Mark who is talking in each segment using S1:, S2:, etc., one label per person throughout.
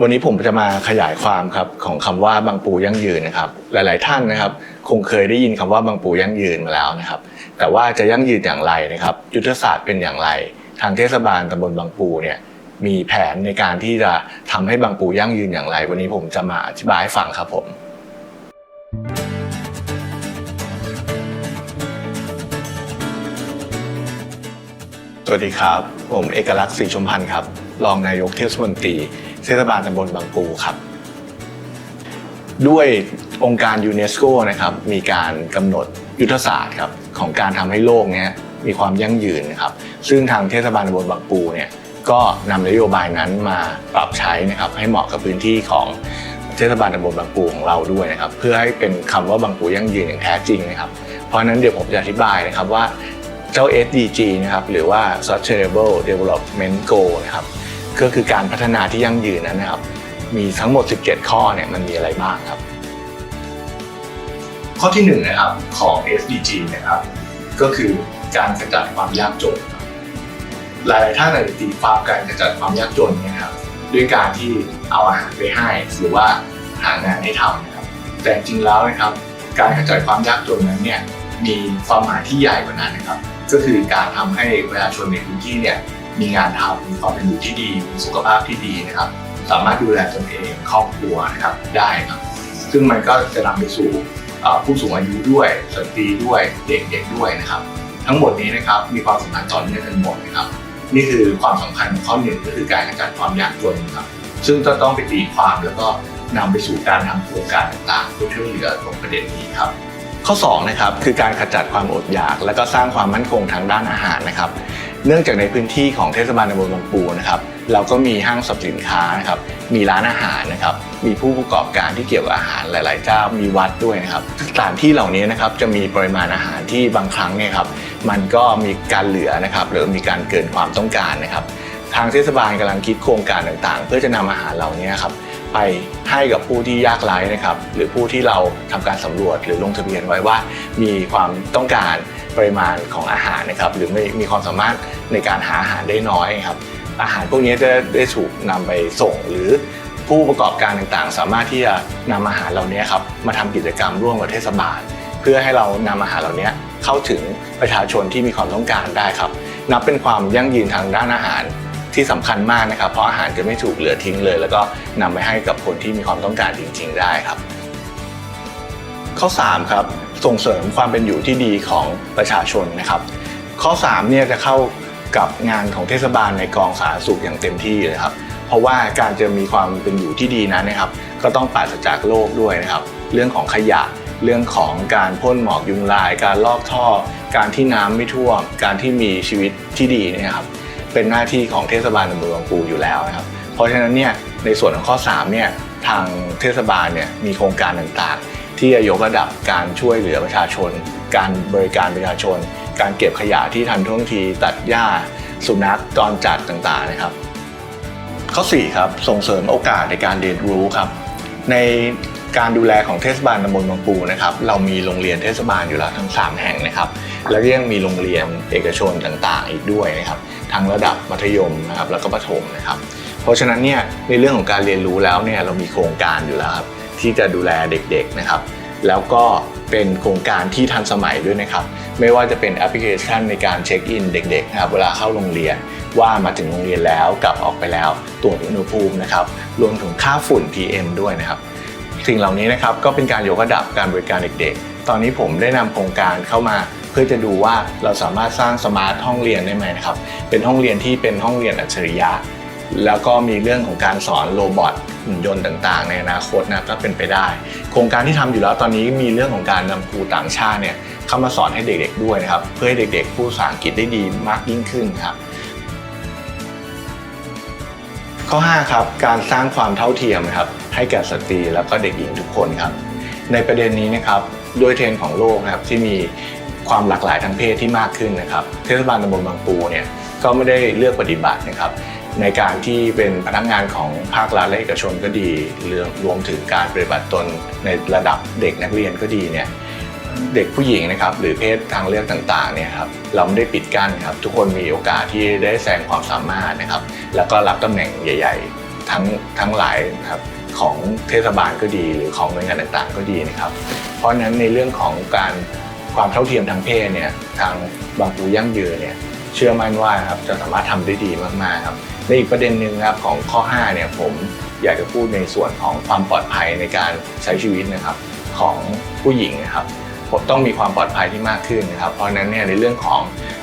S1: วันนี้ผมจะมาขยายความครับของคำว่าบางปูยั่งยืนนะครับ หลาย ๆ ท่านนะครับ คงเคยได้ยินคำว่าบางปูยั่งยืนมาแล้วนะครับ แต่ว่าจะยั่งยืนอย่างไรนะครับ ยุทธศาสตร์เป็นอย่างไร ทางเทศบาลตำบลบางปูเนี่ยมีแผนในการที่จะทำให้บางปูยั่งยืนอย่างไร วันนี้ผมจะมาอธิบายให้ฟังครับผมสวัสดีครับ ผมเอกลักษณ์ศรีชมพันธ์ครับ รองนายกเทศมนตรี เทศบาลตำบลบางปูครับ ด้วยองค์การยูเนสโกนะครับมีการกำหนดยุทธศาสตร์ครับของการทำให้โลกเนี้ยมีความยั่งยืนนะครับ ซึ่งทางเทศบาลตำบลบางปูเนี่ยก็นำนโยบายนั้นมาปรับใช้นะครับให้เหมาะกับพื้นที่ของเทศบาลตำบลบางปูของเราด้วยนะครับ เพื่อให้เป็นคำว่าบางปูยั่งยืนอย่างแท้จริงนะครับ เพราะฉะนั้นเดี๋ยวผมจะอธิบายนะครับว่าเจ้า SDG นะครับหรือว่า Sustainable Development Goal นะครับ ก็คือการพัฒนาที่ยั่งยืนนั้นนะครับ มีทั้งหมด 17 ข้อเนี่ยมันมีอะไรบ้างครับ ข้อที่1นงนะครับของ SDG นะครับ ก็คือการขจัดความยากจน หลายๆท่านอาจจะตีความการขจัดความยากจนนี่ยนะครับด้วยการที่เอาอาหารไปให้หรือว่าหางานให้ทำนะครับ แต่จริงแล้วนะครับ การขจัดความยากจนนั้นเนี่ยมีความหมายที่ใหญ่กว่านั้นนะครับ ก็คือการทำให้ประชาชนในพื้นที่เนี่ย มีงานทำมีความเป็นอยู่ที่ดีมีสุขภาพที่ดีนะครับ สามารถดูแลตนเองครอบครัวนะครับได้ครับ ซึ่งมันก็จะนำไปสู่ผู้สูงอายุด้วยสตรีด้วยเด็กๆด้วยนะครับ ทั้งหมดนี้นะครับมีความสำคัญต่อเนื่องกันหมดนะครับ นี่คือความสำคัญข้อหนึ่งก็คือการขจัดความยากจนครับ ซึ่งจะต้องไปตีความแล้วก็นำไปสู่การทำโครงการต่างๆเพื่อช่วยเหลือตรงประเด็นนี้ครับ ข้อ2นะครับคือการขจัดความอดอยาก และก็สร้างความมั่นคงทางด้านอาหารนะครับ เนื่องจากในพื้นที่ของเทศบาลตำบลบางปูนะครับเราก็มีห้างสรรพสินค้านะครับมีร้านอาหารนะครับมีผู้ประกอบการที่เกี่ยวกับอาหารหลาย ๆ เจ้ามีวัดด้วยนะครับสถานที่เหล่านี้นะครับจะมีปริมาณอาหารที่บางครั้งเนี่ยครับมันก็มีการเหลือนะครับหรือมีการเกินความต้องการนะครับ ทางเทศบาลกำลังคิดโครงการต่าง ๆ เพื่อจะนำอาหารเหล่านี้ครับไปให้กับผู้ที่ยากไร้นะครับ หรือผู้ที่เราทำการสำรวจหรือลงทะเบียนไว้ว่า มีความต้องการ ปริมาณของอาหารนะครับหรือไม่มีความสามารถในการหาอาหารได้น้อยครับอาหารพวกนี้จะได้ถูกนำไปส่งหรือผู้ประกอบการต่างๆ สามารถที่จะนำอาหารเหล่านี้ครับมาทำกิจกรรมร่วมกับเทศบาล เพื่อให้เรานำอาหารเหล่านี้เข้าถึงประชาชนที่มีความต้องการได้ครับ นับเป็นความยั่งยืนทางด้านอาหารที่สำคัญมากนะครับ เพราะอาหารจะไม่ถูกเหลือทิ้งเลย แล้วก็นำไปให้กับคนที่มีความต้องการจริง ๆ ได้ครับ ข้อ 3 ครับ ส่งเสริมความเป็นอยู่ที่ดีของประชาชนนะครับ ข้อ 3 เนี่ยจะเข้ากับงานของเทศบาลในกองสาธารณสุขอย่างเต็มที่เลยครับ เพราะว่าการจะมีความเป็นอยู่ที่ดีนั้นนะครับ ก็ต้องปราศจากโรคด้วยนะครับ เรื่องของขยะ เรื่องของการพ่นหมอกยุงลาย การลอกท่อ การที่น้ำไม่ท่วม การที่มีชีวิตที่ดีเนะครับ เป็นหน้าที่ของเทศบาลตำบลบางปูอยู่แล้วนะครับ เพราะฉะนั้นเนี่ยในส่วนของข้อ3เนี่ยทางเทศบาลเนี่ยมีโครงการต่างๆ ที่จะยกระดับการช่วยเหลือประชาชน การบริการประชาชน การเก็บขยะที่ทันท่วงทีตัดหญ้า สุนัขจรจัดต่างๆนะครับ ข้อ4ครับส่งเสริมโอกาสในการเรียนรู้ครับ ในการดูแลของเทศบาลตำบลบางปูนะครับเรามีโรงเรียนเทศบาลอยู่แล้วทั้ง 3 แห่งนะครับ แล้วก็ยังมีโรงเรียนเอกชนต่างๆ อีกด้วยนะครับทั้งระดับมัธยมนะครับแล้วก็ประถมนะครับ เพราะฉะนั้นเนี่ยในเรื่องของการเรียนรู้แล้วเนี่ยเรามีโครงการอยู่แล้วครับ ที่จะดูแลเด็กๆนะครับ แล้วก็เป็นโครงการที่ทันสมัยด้วยนะครับ ไม่ว่าจะเป็นแอปพลิเคชันในการเช็คอินเด็กๆนะครับเวลาเข้าโรงเรียนว่ามาถึงโรงเรียนแล้วกลับออกไปแล้วตรวจอุณหภูมินะครับรวมถึงค่าฝุ่น PM ด้วยนะครับสิ่งเหล่านี้นะครับก็เป็นการยกระดับการบริการเด็กๆ ตอนนี้ผมได้นำโครงการเข้ามาเพื่อจะดูว่าเราสามารถสร้างสมาร์ทห้องเรียนได้ไหมนะครับ เป็นห้องเรียนที่เป็นห้องเรียนอัจฉริยะ แล้วก็มีเรื่องของการสอนโรบอทหุ่นยนต์ต่างๆ ในอนาคตนะก็เป็นไปได้ โครงการที่ทำอยู่แล้วตอนนี้มีเรื่องของการนำครูต่างชาติเนี่ยเข้ามาสอนให้เด็กๆด้วยนะครับ เพื่อให้เด็กๆพูดภาษาอังกฤษได้ดีมากยิ่งขึ้นครับข้อ5ครับการสร้างความเท่าเทียมครับให้แก่สตรีแล้วก็เด็กหญิงทุกคนครับในประเด็นนี้นะครับด้วยเทรนด์ของโลกนะครับที่มีความหลากหลายทางเพศที่มากขึ้นนะครับเทศบาลตำบลบางปูเนี่ยก็ไม่ได้เลือกปฏิบัตินะครับ ในการที่เป็นพนักงานของภาครัฐและเอกชนก็ดีเรื่องรวมถึงการปฏิบัติตนในระดับเด็กนักเรียนก็ดีเนี่ยเด็กผู้หญิงนะครับหรือเพศทางเลือกต่างๆเนี่ยครับเราไม่ได้ปิดกั้นครับทุกคนมีโอกาสที่ได้แสดงความสามารถนะครับ แล้วก็รับตำแหน่งใหญ่ ๆ
S2: ทั้งทั้งหลายครับของเทศบาลก็ดีหรือของหน่วยงานต่างๆ ก็ดีนะครับ เพราะฉะนั้นในเรื่องของการความเท่าเทียมทางเพศเนี่ยทางบางปูยั่งยืนเนี่ยเชื่อมั่นว่าครับจะสามารถทำได้ดีมากๆครับ ในอีกประเด็นหนึ่งนะครับของข้อ 5 เนี่ยผมอยากจะพูดในส่วนของความปลอดภัยในการใช้ชีวิตนะครับของผู้หญิงนะครับต้องมีความปลอดภัยที่มากขึ้นนะครับ เพราะฉะนั้นเนี่ยในเรื่องของ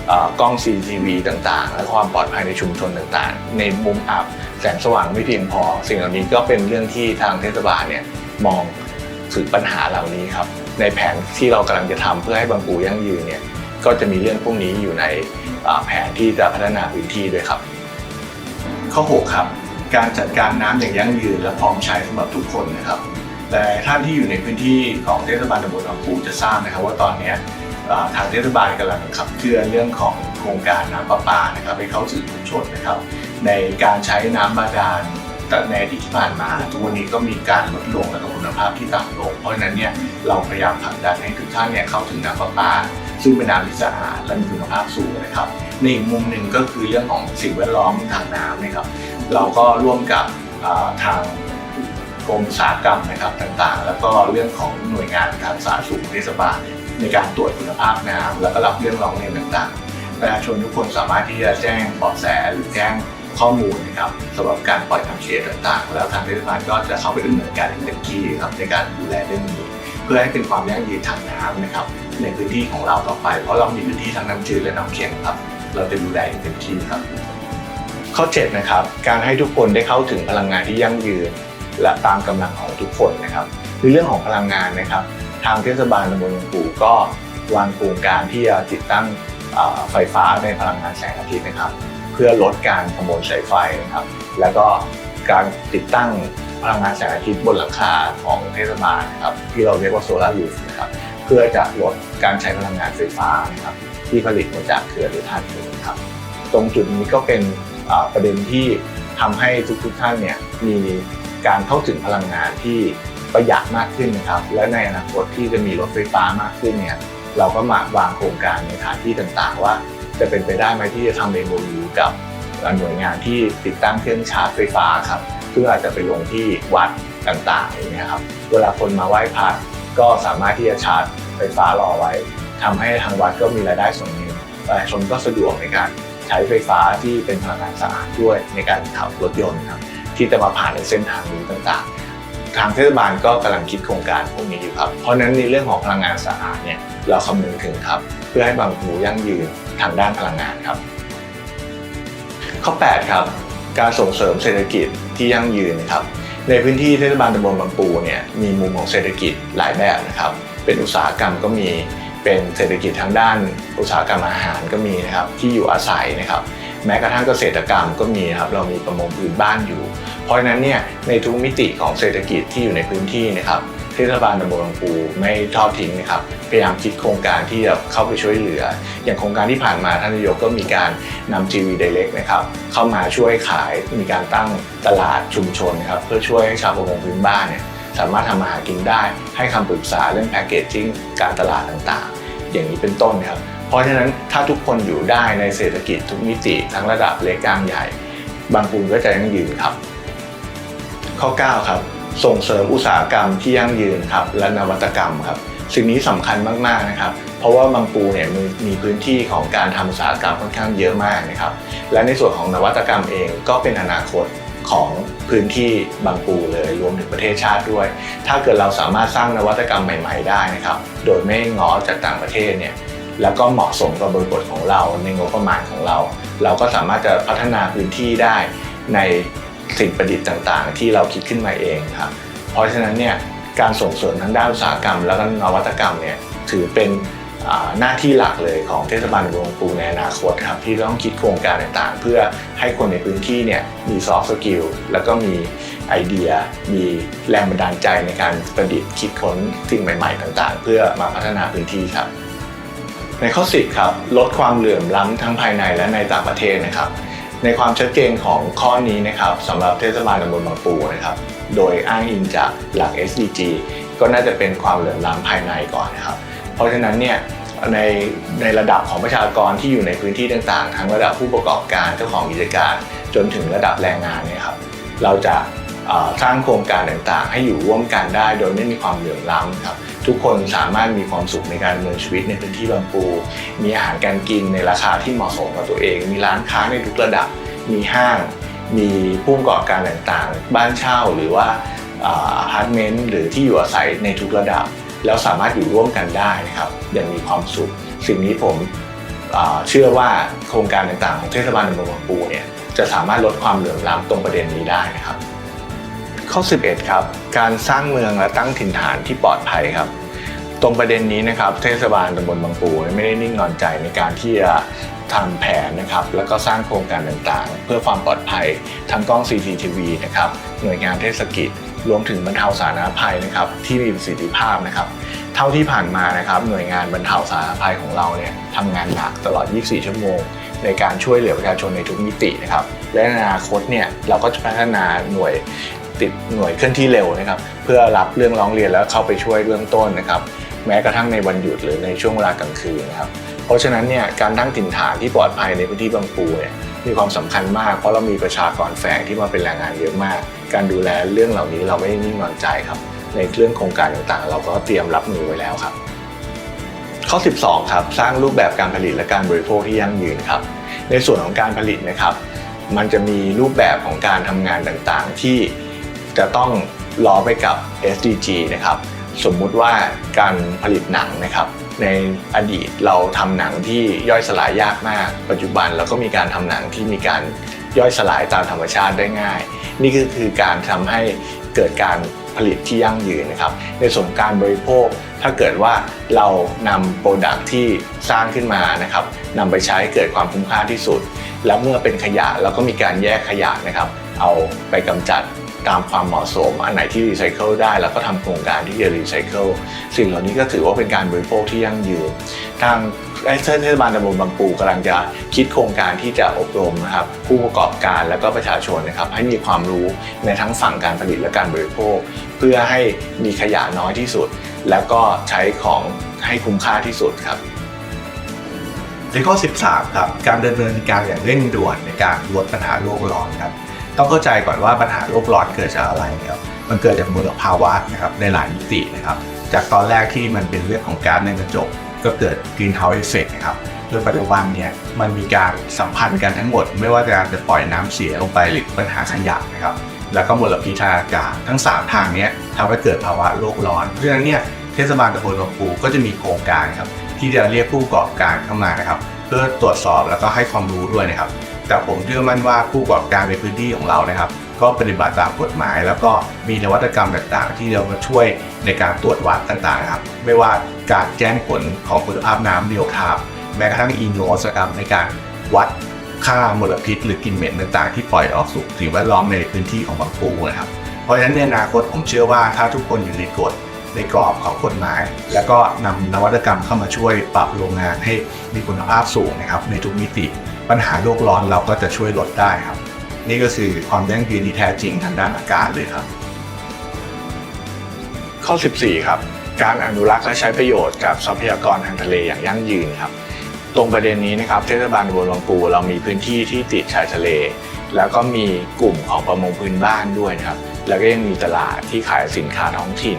S2: อกล้อง CCTV ต่างๆ และความปลอดภัยในชุมชนต่างๆ ในมุมอับแสงสว่างไม่เพียงพอ สิ่งเหล่านี้ก็เป็นเรื่องที่ทางเทศบาลเนี่ยมองถึงปัญหาเหล่านี้ครับในแผนที่เรากำลังจะทำเพื่อให้บางปูยั่งยืนเนี่ยก็จะมีเรื่องพวกนี้อยู่ในแผนที่จะพัฒนาพื้นที่ด้วยครับ ข้อ 6 ครับ การจัดการน้ำอย่างยั่งยืนและพร้อมใช้สำหรับทุกคนนะครับ แต่ท่านที่อยู่ในพื้นที่ของเทศบาลตำบลบางปูจะทราบนะครับว่าตอนนี้ทางเทศบาลกำลังขับเคลื่อนเรื่องของโครงการน้ำประปานะครับให้เข้าสู่ชุมชนนะครับ ในการใช้น้ำบาดาล แต่ในอดีตที่ผ่านมาทุกวันนี้ก็มีการลดลงและก็คุณภาพที่ต่ำลง เพราะฉะนั้นเนี่ยเราพยายามผลักดันให้ทุกท่านเนี่ยเข้าถึงน้ำประปา ซึ่งเป็นน้ำที่สะอาดและมีคุณภาพสูงนะครับ ในอีกมุมหนึ่งก็คือเรื่องของสิ่งแวดล้อมทางน้ำนะครับ เราก็ร่วมกับทางกรมอุตสาหกรรมนะครับต่างๆ แล้วก็เรื่องของหน่วยงานทางสาธารณสุขเทศบาลในการตรวจคุณภาพน้ำแล้วก็รับเรื่องร้องเรียนต่างๆประชาชนทุกคนสามารถที่จะแจ้งเบาะแสหรือแจ้ง ข้อมูลนะครับสำหรับการปล่อยทำเสียต่างๆ แล้วทางเทศบาลก็จะเข้าไปดำเนินการอย่างเต็มที่ครับในการดูแลเรื่องนี้ เพื่อให้เป็นความยั่งยืนทางน้ำนะครับในพื้นที่ของเราต่อไป เพราะเรามีพื้นที่ทั้งน้ำจืดและน้ำเค็มครับ เราจะดูแลอย่างเต็มที่ครับ ข้อ7นะครับการให้ทุกคนได้เข้าถึงพลังงานที่ยั่งยืน และตามกำลังของทุกคนนะครับในเรื่องของพลังงานนะครับ ทางเทศบาลตำบลหลวงปู่ก็วางโครงการที่จะติดตั้งไฟฟ้าในพลังงานแสงอาทิตย์นะครับ พื่อลดการขโมยสายไฟนะครับ แล้วก็การติดตั้งพลังงานแสงอาทิตย์บนหลังคาของเทศบาลนะครับ ที่เราเรียกว่าโซลาร์รูฟนะครับเพื่อจะลดการใช้พลังงานไฟฟ้านะครับ ที่ผลิตมาจากเขื่อนหรือถ่านหินครับ ตรงจุดนี้ก็เป็นประเด็นที่ทำให้ทุกๆท่านเนี่ยมีการเข้าถึงพลังงานที่ประหยัดมากขึ้นนะครับ และในอนาคตที่จะมีรถไฟฟ้ามากขึ้นเนี่ยเราก็มาวางโครงการในสถานที่ต่างๆว่า จะเป็นไปได้ไหมที่จะทำเอ็มยูกับหน่วยงานที่ติดตั้งเครื่องชาร์จไฟฟ้าครับเพื่ออาจจะไปลงที่วัดต่างๆอย่างเงี้ยครับเวลาคนมาไหว้พระก็สามารถที่จะชาร์จไฟฟ้ารอไว้ทำให้ทางวัดก็มีรายได้ส่วนหนึ่งประชาชนก็สะดวกในการใช้ไฟฟ้าที่เป็นพลังงานสะอาดด้วยในการขับรถยนต์ครับที่จะมาผ่านในเส้นทางนี้ต่างๆ ทางเทศบาลก็กำลังคิดโครงการพวกนี้อยู่ครับ เพราะนั้นในเรื่องของพลังงานสะอาดเนี่ยเราคำนึงถึงครับ เพื่อให้บางปูยั่งยืนทางด้านพลังงานครับ ข้อ 8 ครับ การส่งเสริมเศรษฐกิจที่ยั่งยืนนะครับ ในพื้นที่เทศบาลตำบลบางปูเนี่ยมีมุมของเศรษฐกิจหลายแบบนะครับ เป็นอุตสาหกรรมก็มีเป็นเศรษฐกิจทางด้านอุตสาหกรรมอาหารก็มีนะครับที่อยู่อาศัยนะครับ แม้กระทั่งเกษตรกรรมก็มีครับเรามีประมงพื้นบ้านอยู่ เพราะฉะนั้นเนี่ยในทุกมิติของเศรษฐกิจที่อยู่ในพื้นที่นะครับเทศบาลตำบลบางปูไม่ทอดทิ้งนะครับพยายามคิดโครงการที่จะเข้าไปช่วยเหลือ อย่างโครงการที่ผ่านมาท่านนายกก็มีการนำ GV Direct นะครับเข้ามาช่วยขายมีการตั้งตลาดชุมชนนะครับเพื่อช่วยให้ชาวประมงพื้นบ้านเนี่ยสามารถทำมาหากินได้ ให้คำปรึกษาเรื่องแพคเกจจิ้งการตลาดต่างๆ อย่างนี้เป็นต้นนะครับเพราะฉะนั้นถ้าทุกคนอยู่ได้ในเศรษฐกิจทุกมิติทั้งระดับเล็กกลางใหญ่ บางปูก็จะยั่งยืนครับ ข้อ 9 ครับ ส่งเสริมอุตสาหกรรมที่ยั่งยืนครับและนวัตกรรมครับสิ่งนี้สำคัญมากๆนะครับ เพราะว่าบางปูเนี่ยมีพื้นที่ของการทำอุตสาหกรรมค่อนข้างเยอะมากนะครับ และในส่วนของนวัตกรรมเองก็เป็นอนาคตของพื้นที่บางปูเลยรวมถึงประเทศชาติด้วย ถ้าเกิดเราสามารถสร้างนวัตกรรมใหม่ ๆ ได้นะครับ โดยไม่ง้อจากต่างประเทศเนี่ยแล้วก็เหมาะสมกับบริบทของเราในงบประมาณของเรา เราก็สามารถจะพัฒนาพื้นที่ได้ใน สิ่งประดิษฐ์ต่าง ๆ ที่เราคิดขึ้นมาเองครับ เพราะฉะนั้นเนี่ยการส่งเสริมทางด้านอุตสาหกรรม แล้วก็นวัตกรรมเนี่ยถือเป็นหน้าที่หลักเลยของเทศบาลตำบลบางปูในอนาคตครับที่ต้องคิดโครงการต่างๆ เพื่อให้คนในพื้นที่เนี่ยมีซอฟต์สกิลแล้วก็มีไอเดีย มีแรงบันดาลใจในการประดิษฐ์คิดค้นสิ่งใหม่ๆ ต่างๆ เพื่อมาพัฒนาพื้นที่ครับ ในข้อ 10 ครับ ลดความเหลื่อมล้ำทั้งภายในและในต่างประเทศนะครับ ในความชัดเจนของข้อนี้นะครับสำหรับเทศบาลตำบลบางปูนะครับ โดยอ้างอิงจากหลัก SDG ก็น่าจะเป็นความเหลื่อมล้ำภายในก่อนนะครับ เพราะฉะนั้นเนี่ยในในระดับของประชากรที่อยู่ในพื้นที่ต่างๆ ทั้งระดับผู้ประกอบการเจ้าของกิจการ จนถึงระดับแรงงานเนี่ยครับเราจะสร้างโครงการต่างๆ ให้อยู่ร่วมกันได้โดยไม่มีความเหลื่อมล้ำครับ ทุกคนสามารถมีความสุขในการดำเนินชีวิตในพื้นที่บางปู มีอาหารการกินในราคาที่เหมาะสมกับตัวเอง มีร้านค้าในทุกระดับ มีห้าง มีผู้ประกอบการต่างๆ บ้านเช่าหรือว่าอพาร์ตเมนต์หรือที่อยู่อาศัยในทุกระดับ แล้วสามารถอยู่ร่วมกันได้นะครับอย่างมีความสุข สิ่งนี้ผมเชื่อว่าโครงการต่างๆ ของเทศบาลตำบลบางปูเนี่ยจะสามารถลดความเหลื่อมล้ำตรงประเด็นนี้ได้นะครับข้อ 11 ครับ การสร้างเมืองและตั้งถิ่นฐานที่ปลอดภัยครับ ตรงประเด็นนี้นะครับเทศบาลตำบลบางปูไม่ได้นิ่งนอนใจในการที่จะทำแผนนะครับแล้วก็สร้างโครงการต่างๆ เพื่อความปลอดภัยทั้งกล้อง CCTV นะครับหน่วยงานเทศกิจรวมถึงบรรเทาสาธารณภัยนะครับที่มีประสิทธิภาพนะครับ เท่าที่ผ่านมานะครับหน่วยงานบรรเทาสาธารณภัยของเราเนี่ยทำงานหนักตลอด 24 ชั่วโมง ในการช่วยเหลือประชาชนในทุกมิตินะครับและในอนาคตเนี่ยเราก็จะพัฒนาหน่วยติดหน่วยเคลื่อนที่เร็วนะครับ เพื่อรับเรื่องร้องเรียนแล้วเข้าไปช่วยเบื้องต้นนะครับ แม้กระทั่งในวันหยุดหรือในช่วงเวลากลางคืนนะครับเพราะฉะนั้นเนี่ยการตั้งถิ่นฐานที่ปลอดภัยในพื้นที่บางปูเนี่ยมีความสำคัญมาก เพราะเรามีประชากรแฝงที่มาเป็นแรงงานเยอะมาก การดูแลเรื่องเหล่านี้เราไม่ได้นิ่งนอนใจครับ ในเรื่องโครงการต่างๆ เราก็เตรียมรับมือไว้แล้วครับ ข้อ 12 ครับ สร้างรูปแบบการผลิตและการบริโภคที่ยั่งยืนครับ ในส่วนของการผลิตนะครับ มันจะมีรูปแบบของการทำงานต่างๆ ที่จะต้องล้อไปกับ SDG นะครับ สมมุติว่าการผลิตหนังนะครับ ในอดีตเราทำหนังที่ย่อยสลายยากมาก ปัจจุบันเราก็มีการทำหนังที่มีการย่อยสลายตามธรรมชาติได้ง่าย นี่ก็คือการทำให้เกิดการผลิตที่ยั่งยืนนะครับ ในส่วนการบริโภค ถ้าเกิดว่าเรานำโปรดักที่สร้างขึ้นมานะครับนำไปใช้เกิดความคุ้มค่าที่สุด แล้วเมื่อเป็นขยะเราก็มีการแยกขยะนะครับ เอาไปกำจัด ตามความเหมาะสม อันไหนที่รีไซเคิลได้เราก็ทำโครงการที่จะรีไซเคิลสิ่งเหล่านี้ก็ถือว่าเป็นการบริโภคที่ยั่งยืนทางเทศบาลตำบลบางปูกำลังจะคิดโครงการที่จะอบรมนะครับผู้ประกอบการและก็ประชาชนนะครับให้มีความรู้ในทั้งฝั่งการผลิตและการบริโภค เพื่อให้มีขยะน้อยที่สุด แล้วก็ใช้ของให้คุ้มค่าที่สุดครับ
S3: ในข้อ 13 ครับ การดำเนินการอย่างเร่งด่วนในการลดปัญหาโลกร้อนครับ ต้องเข้าใจก่อนว่าปัญหาโลกร้อนเกิดจากอะไรครับมันเกิดจากมลภาวะนะครับในหลายมิตินะครับ จากตอนแรกที่มันเป็นเรื่องของก๊าซในกระจก ก็เกิด greenhouse effect นะครับโดยปัจจุบันเนี่ยมันมีการสัมพันธ์กันทั้งหมด ไม่ว่าการจะปล่อยน้ำเสียลงไปหรือปัญหาขยะนะครับแล้วก็มลพิษทางอากาศทั้ง 3 ทางนี้ทำให้เกิดภาวะโลกร้อน เพราะฉะนั้นเนี่ยเทศบาลตำบลบางปูก็จะมีโครงการครับที่จะเรียกผู้ประกอบการเข้ามานะครับ เพื่อตรวจสอบแล้วก็ให้ความรู้ด้วยนะครับ แต่ผมเชื่อมั่นว่าผู้ประกอบการในพื้นที่ของเรานะครับ ก็ปฏิบัติตามกฎหมาย แล้วก็มีนวัตกรรมต่างๆ ที่เรามาช่วยในการตรวจวัดต่างๆครับ ไม่ว่าการแจ้งผลของคุณภาพน้ำเรียลไทม์แม้กระทั่งอินโนสกรรมในการวัดค่ามลพิษ หรือกลิ่นเหม็นต่างๆ ที่ปล่อยออกสู่สิ่งแวดล้อมในพื้นที่ของบางปูนะครับ เพราะฉะนั้นในอนาคตผมเชื่อว่าถ้าทุกคนอยู่ในกฎ ในกรอบของกฎหมาย แล้วก็นำนวัตกรรมเข้ามาช่วยปรับโรงงานให้มีคุณภาพสูงนะครับในทุกมิติ ปัญหาโลกร้อนเราก็จะช่วยลดได้ครับ นี่ก็คือความยั่งยืนที่แท้จริงทางด้านอากาศเลยครับ
S2: ข้อ 14 ครับ การอนุรักษ์และใช้ประโยชน์กับทรัพยากรทางทะเลอย่างยั่งยืนครับ ตรงประเด็นนี้นะครับเทศบาลตำบลบางปูเรามีพื้นที่ที่ติดชายทะเล แล้วก็มีกลุ่มของประมงพื้นบ้านด้วยนะครับแล้วก็ยังมีตลาดที่ขายสินค้าท้องถิ่น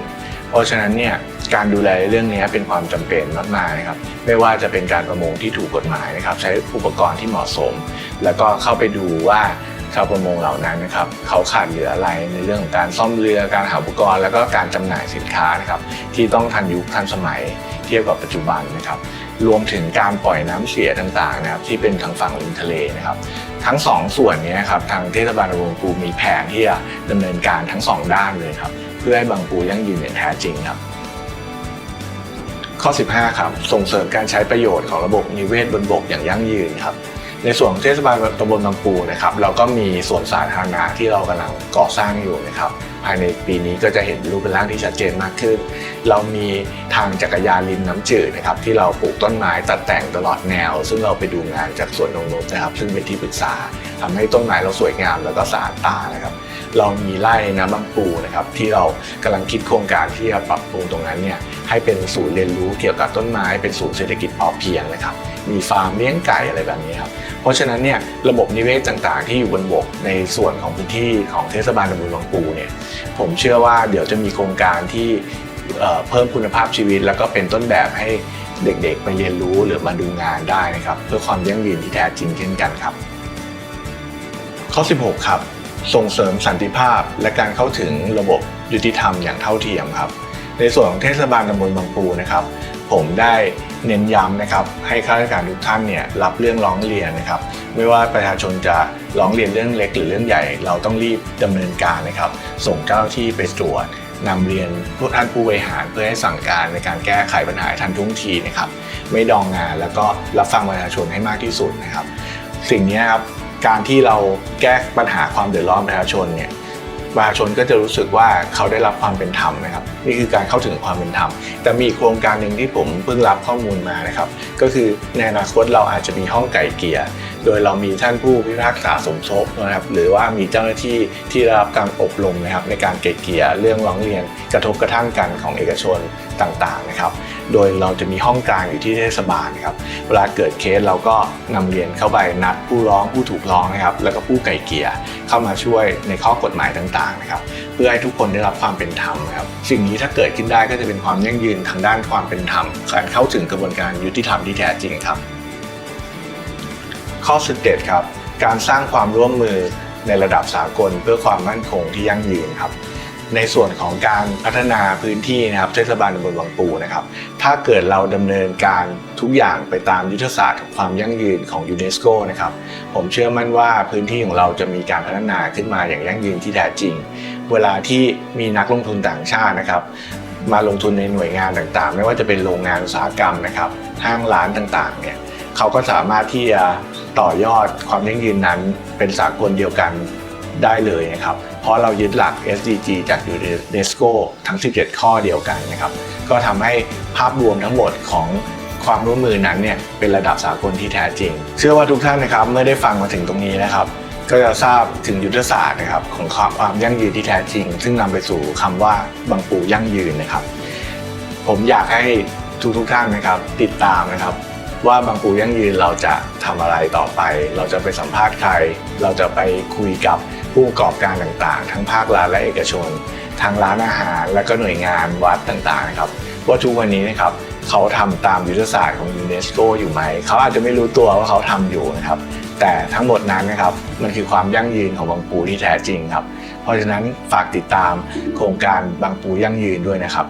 S2: เพราะฉะนั้นเนี่ยการดูแลเรื่องนี้เป็นความจำเป็นมากๆนะครับไม่ว่าจะเป็นการประมงที่ถูกกฎหมายนะครับ ใช้อุปกรณ์ที่เหมาะสม แล้วก็เข้าไปดูว่าชาวประมงเหล่านั้นนะครับเขาขาดเหลืออะไรในเรื่องของการซ่อมเรือการหาอุปกรณ์ แล้วก็การจำหน่ายสินค้านะครับที่ต้องทันยุคทันสมัยเทียบกับปัจจุบันนะครับ รวมถึงการปล่อยน้ำเสียต่างๆนะครับที่เป็นทางฝั่งริมทะเลนะครับ ทั้งสองส่วนนี้นครับทางเทศบาลตำบลบางปูมีแผนที่จะดำเนินการทั้งสองด้านเลยครับ เพื่อให้บางปูยั่งยืนอย่างแท้จริงครับ ข้อ 15 ครับ ส่งเสริมการใช้ประโยชน์ของระบบนิเวศบนบกอย่างยั่งยืนครับ ในส่วนของเทศบาลตำบลบางปูนะครับ เราก็มีส่วนสาธารณะที่เรากำลังก่อสร้างอยู่นะครับ ภายในปีนี้ก็จะเห็นรูปเป็นร่างที่ชัดเจนมากขึ้น เรามีทางจักรยานริมน้ำจืดนะครับที่เราปลูกต้นไม้ตัดแต่งตลอดแนว ซึ่งเราไปดูงานจากสวนนงนุชนะครับ ซึ่งเป็นที่ปรึกษาทำให้ต้นไม้เราสวยงามแล้วก็สะอาดตานะครับ เรามีไร่น้ำบางปูนะครับที่เรากำลังคิดโครงการที่จะปรับปรุงตรงนั้นเนี่ยให้เป็นศูนย์เรียนรู้เกี่ยวกับต้นไม้เป็นศูนย์เศรษฐกิจพอเพียงนะครับ มีฟาร์มเลี้ยงไก่อะไรแบบนี้ครับ เพราะฉะนั้นเนี่ยระบบนิเวศต่างๆ ที่อยู่บนบกในส่วนของพื้นที่ของเทศบาลตำบลบางปูเนี่ยผมเชื่อว่าเดี๋ยวจะมีโครงการที่เพิ่มคุณภาพชีวิต แล้วก็เป็นต้นแบบให้เด็กๆไปเรียนรู้หรือมาดูงานได้นะครับ เพื่อความยั่งยืนที่แท้จริงเช่นกันครับ ข้อ 16 ครับ ส่งเสริมสันติภาพและการเข้าถึงระบบยุติธรรมอย่างเท่าเทียมครับ ในส่วนของเทศบาลตำบลบางปูนะครับ ผมได้ เน้นย้ำนะครับให้ข้าราชการทุกท่านเนี่ยรับเรื่องร้องเรียนนะครับไม่ว่าประชาชนจะร้องเรียนเรื่องเล็กหรือเรื่องใหญ่ เราต้องรีบดำเนินการนะครับ ส่งเจ้าหน้าที่ไปตรวจนำเรียนผู้ท่านผู้บริหารเพื่อให้สั่งการในการแก้ไขปัญหาทันท่วงทีนะครับ ไม่ดองงานแล้วก็รับฟังประชาชนให้มากที่สุดนะครับ สิ่งนี้ครับการที่เราแก้ปัญหาความเดือดร้อนประชาชนเนี่ย ประชาชนก็จะรู้สึกว่าเขาได้รับความเป็นธรรมนะครับ นี่คือการเข้าถึงความเป็นธรรม แต่มีโครงการหนึ่งที่ผมเพิ่งรับข้อมูลมานะครับ ก็คือในอนาคตเราอาจจะมีห้องไก่เกลี่ยโดยเรามีท่านผู้พิพากษาสมทบนะครับ หรือว่ามีเจ้าหน้าที่ที่ได้รับการอบรมนะครับในการไก่เกลี่ยเรื่องร้องเรียนกระทบกระทั่งกันของเอกชนต่างๆนะครับ โดยเราจะมีห้องกลางอยู่ที่เทศบาลนะครับเวลาเกิดเคสเราก็นำเรียนเข้าไปนัดผู้ร้องผู้ถูกร้องนะครับแล้วก็ผู้ไก่เกลี่ยเข้ามาช่วยในข้อกฎหมายต่างๆนะครับเพื่อให้ทุกคนได้รับความเป็นธรรมครับสิ่งนี้ถ้าเกิดขึ้นได้ก็จะเป็นความยั่งยืนทางด้านความเป็นธรรมการเข้าถึงกระบวนการยุติธรรมที่แท้จริงครับ ข้อ17ครับการสร้างความร่วมมือในระดับสากลเพื่อความมั่นคงที่ยั่งยืนครับ ในส่วนของการพัฒนาพื้นที่นะครับเทศบาลตำบลบางปูนะครับ ถ้าเกิดเราดำเนินการทุกอย่างไปตามยุทธศาสตร์ของความยั่งยืนของยูเนสโกนะครับผมเชื่อมั่นว่าพื้นที่ของเราจะมีการพัฒนาขึ้นมาอย่างยั่งยืนที่แท้จริง เวลาที่มีนักลงทุนต่างชาตินะครับมาลงทุนในหน่วยงานต่างๆ ไม่ว่าจะเป็นโรงงานอุตสาหกรรมนะครับห้างร้านต่างๆเนี่ยเขาก็สามารถที่จะต่อยอดความยั่งยืนนั้นเป็นสากลเดียวกัน ได้เลยนะครับ เพราะเรายึดหลัก SDG จากยูเนสโกทั้ง 17 ข้อเดียวกันนะครับ ก็ทำให้ภาพรวมทั้งหมดของความร่วมมือนั้นเนี่ยเป็นระดับสากลที่แท้จริง เชื่อว่าทุกท่านนะครับเมื่อได้ฟังมาถึงตรงนี้นะครับ ก็จะทราบถึงยุทธศาสตร์นะครับของความยั่งยืนที่แท้จริง ซึ่งนำไปสู่คำว่าบางปูยั่งยืนนะครับ ผมอยากให้ทุกทุกท่านนะครับ ติดตามนะครับ ว่าบางปูยั่งยืนเราจะทำอะไรต่อไป เราจะไปสัมภาษณ์ใคร เราจะไปคุยกับ ผู้ประกอบการต่างๆ ทั้งภาครัฐและเอกชน ทั้งร้านอาหาร และก็หน่วยงานวัดต่างๆนะครับว่าทุกวันนี้นะครับเขาทำตามยุทธศาสตร์ของยูเนสโกอยู่ไหม เขาอาจจะไม่รู้ตัวว่าเขาทำอยู่นะครับ แต่ทั้งหมดนั้นนะครับมันคือความยั่งยืนของบางปูที่แท้จริงครับ เพราะฉะนั้นฝากติดตามโครงการบางปูยั่งยืนด้วยนะครับ